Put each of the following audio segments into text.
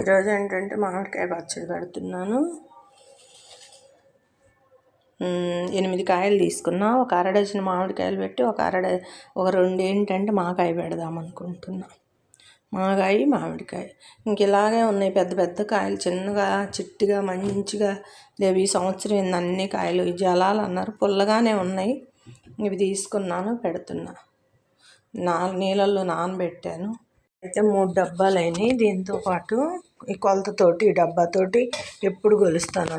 ఈరోజు ఏంటంటే మామిడికాయ పచ్చడి పెడుతున్నాను. ఎనిమిది కాయలు తీసుకున్నా. ఒక అర డజన్ మామిడికాయలు పెట్టి ఒక అర ఒక రెండు ఏంటంటే మాకాయ పెడదాం అనుకుంటున్నా. మాగాయి మామిడికాయ. ఇంక ఇలాగే ఉన్నాయి పెద్ద పెద్ద కాయలు. చిన్నగా చిట్టిగా మంచిగా. లేవు ఈ సంవత్సరం ఏంది అన్ని కాయలు. జలాలు అన్నారు. పుల్లగానే ఉన్నాయి. ఇవి తీసుకున్నాను పెడుతున్నా. నా నీళ్ళల్లో నానబెట్టాను. అయితే మూడు డబ్బాలు అయినాయి దీంతో పాటు ఈ కొలతతోటి ఈ డబ్బాతోటి ఎప్పుడు కొలుస్తాను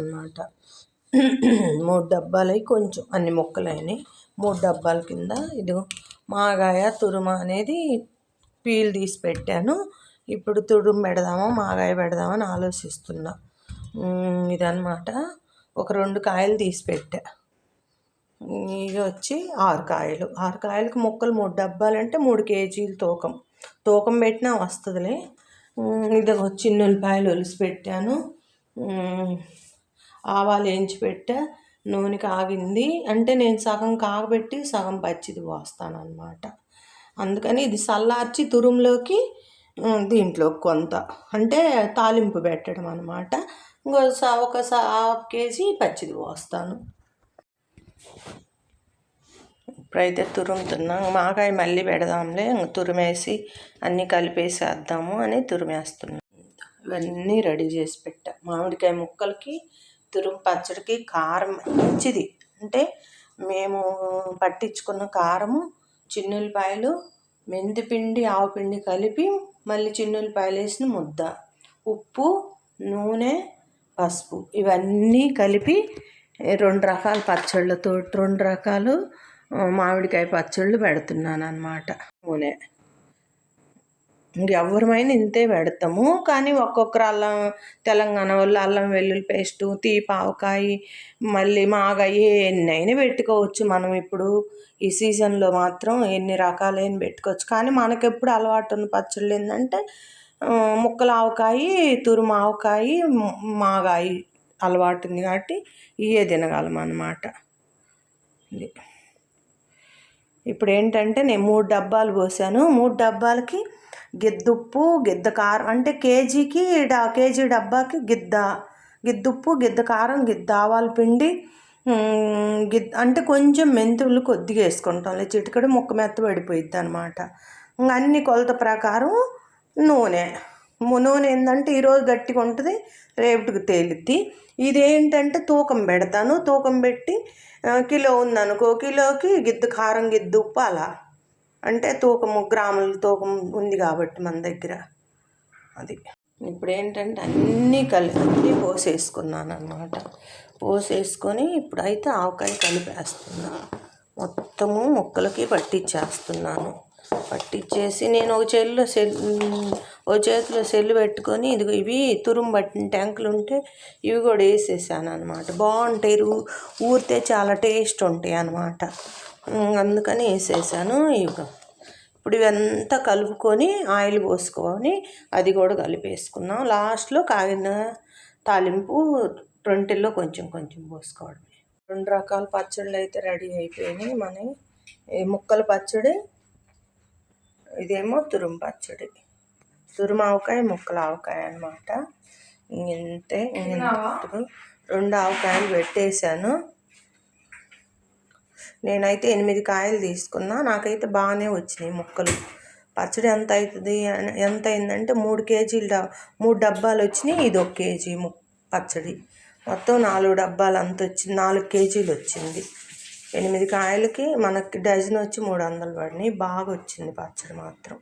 మూడు డబ్బాలు అయి కొంచెం అన్ని ముక్కలు అయినాయి మూడు డబ్బాల కింద ఇది మాగాయ తురుమ అనేది పీల్ తీసి పెట్టాను. ఇప్పుడు తురుము పెడదామా మాగాయ పెడదామని ఆలోచిస్తున్నా. ఉమ్, ఇదన్నమాట. ఒక రెండు కాయలు తీసి పెట్టా. ఇవి వచ్చి ఆరు కాయలు. ఆరు కాయలకు ముక్కలు మూడు డబ్బాలు అంటే మూడు కేజీలు తూకం. తూకం పెట్టినా వస్తుందిలే. ఇది చిన్న ఉల్లిపాయలు ఒలిసి పెట్టాను. ఆవాలు వేయించి పెట్టా. నూనె కాగింది. అంటే నేను సగం కాగబెట్టి సగం పచ్చిది పోస్తాను అనమాట అందుకని ఇది చల్లార్చి తురుములోకి దీంట్లో కొంత. అంటే తాలింపు పెట్టడం అనమాట ఇంకో స- ఒక స- హాఫ్ కేజీ పచ్చిది పోస్తాను. ఇప్పుడైతే తురుముతున్నాం. మాకాయ మళ్ళీ పెడదాంలే. తురిమేసి అన్నీ కలిపేసేద్దాము అని తురిమేస్తున్నాం. ఇవన్నీ రెడీ చేసి పెట్టా. మామిడికాయ ముక్కలకి తురుము పచ్చడికి కారం మంచిది. అంటే మేము పట్టించుకున్న కారము చిన్నులపాయలు మెంతిపిండి ఆవుపిండి కలిపి మళ్ళీ చిన్నులపాయలు వేసిన ముద్ద ఉప్పు నూనె పసుపు ఇవన్నీ కలిపి రెండు రకాల పచ్చళ్ళతో రెండు రకాలు మామిడికాయ పచ్చళ్ళు పెడుతున్నాను అనమాట నూనె. ఎవరమైనా ఇంతే పెడతాము. కానీ ఒక్కొక్కరు అల్లం తెలంగాణ వాళ్ళు అల్లం వెల్లుల్లి పేస్టు తీపావకాయ మళ్ళీ మాగాయ ఎన్నైనా పెట్టుకోవచ్చు. మనం ఇప్పుడు ఈ సీజన్లో మాత్రం ఎన్ని రకాలైన పెట్టుకోవచ్చు. కానీ మనకెప్పుడు అలవాటు ఉన్న పచ్చళ్ళు ఏంటంటే ముక్కలు ముక్కల ఆవకాయ తురుము ఆవకాయ అలవాటు ఉంది కాబట్టి ఇవే తినగలం అన్నమాట. ఇది. ఇప్పుడు ఏంటంటే నేను మూడు డబ్బాలు పోసాను. మూడు డబ్బాలకి గిద్దుప్పు గిద్ద కారం అంటే కేజీకి కేజీ డబ్బాకి గిద్ద గిద్దుప్పు గిద్ద కారం గిద్ద ఆవాల పిండి గిద్ గిద్ద అంటే కొంచెం మెంతులు కొద్దిగా వేసుకుంటాం. లేదు చిటికడు ముక్క మెత్త పడిపోయిద్ది అనమాట అన్ని కొలత ప్రకారం నూనె. నూనె ఏంటంటే ఈరోజు గట్టిగా ఉంటుంది రేపటికి తేలిద్ది. ఇదేంటంటే తూకం పెడతాను తూకం పెట్టి కిలో ఉందనుకో కిలోకి గిద్దు కారం గిద్దు ఉప్పు అలా. అంటే తూకము గ్రాముల తూకం ఉంది కాబట్టి మన దగ్గర. అది. ఇప్పుడు ఏంటంటే అన్నీ కలిపి అన్నీ పోసేసుకున్నాను అనమాట పోసేసుకొని ఇప్పుడైతే ఆవకాయ కలిపేస్తున్నా. మొత్తము ముక్కలకి పట్టించేస్తున్నాను పట్టించేసి నేను ఒక చెల్లు సెల్ ఓ చేతిలో సెల్లు పెట్టుకొని ఇదిగో ఇవి తురుము పట్టిన ట్యాంకులు ఉంటే ఇవి కూడా వేసేసాను అనమాట బాగుంటాయి ఊరితే చాలా టేస్ట్ ఉంటాయి అనమాట అందుకని వేసేసాను. ఇవి ఇప్పుడు ఇవంతా కలుపుకొని ఆయిల్ పోసుకొని అది కూడా కలిపేసుకున్నాం లాస్ట్లో కాగిన తాలింపు రొంటిల్లో కొంచెం కొంచెం పోసుకోవడం రెండు రకాల పచ్చళ్ళు అయితే రెడీ అయిపోయినాయి మన ముక్కల పచ్చడి ఇదేమో తురుము పచ్చడి. తురుము ఆవకాయ ముక్కల ఆవకాయ అనమాట ఇంతే రెండు ఆవకాయలు పెట్టేశాను. నేనైతే ఎనిమిది కాయలు తీసుకున్నా. నాకైతే బాగానే వచ్చినాయి ముక్కలు. పచ్చడి ఎంత అవుతుంది ఎంత అయిందంటే మూడు కేజీలు డ- మూడు డబ్బాలు వచ్చినాయి. ఇది ఒక కేజీ ము పచ్చడి. మొత్తం నాలుగు డబ్బాలు అంత వచ్చింది. నాలుగు కేజీలు వచ్చింది. ఎనిమిది కాయలకి మనకి డజన్ వచ్చి మూడు వందలు పడినాయి. బాగా వచ్చింది పచ్చడి మాత్రం.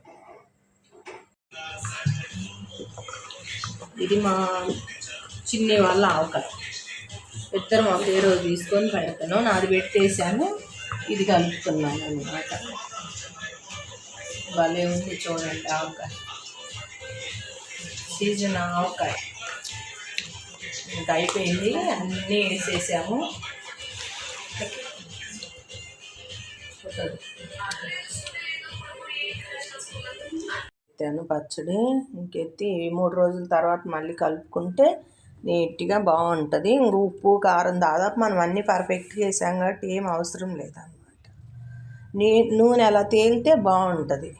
ఇది మా చిన్ని వాళ్ళ ఆవకాయ. ఇద్దరు మా రోజు తీసుకొని పెడతాను నాది పెట్టేసాను ఇది కలుపుతున్నాను అనమాట భలే ఉంది చూడండి ఆవకాయ. సీజన్ ఆవకాయ. ఇంకా అయిపోయింది అన్నీ వేసేసాము. ఎత్తాను పచ్చడి. ఇంకెత్తి మూడు రోజుల తర్వాత మళ్ళీ కలుపుకుంటే నీట్గా బాగుంటుంది. ఇంక ఉప్పు కారం దాదాపు మనం అన్నీ పర్ఫెక్ట్గా వేసాం కాబట్టి ఏం అవసరం లేదన్నమాట నీ నూనె అలా తేలితే బాగుంటుంది.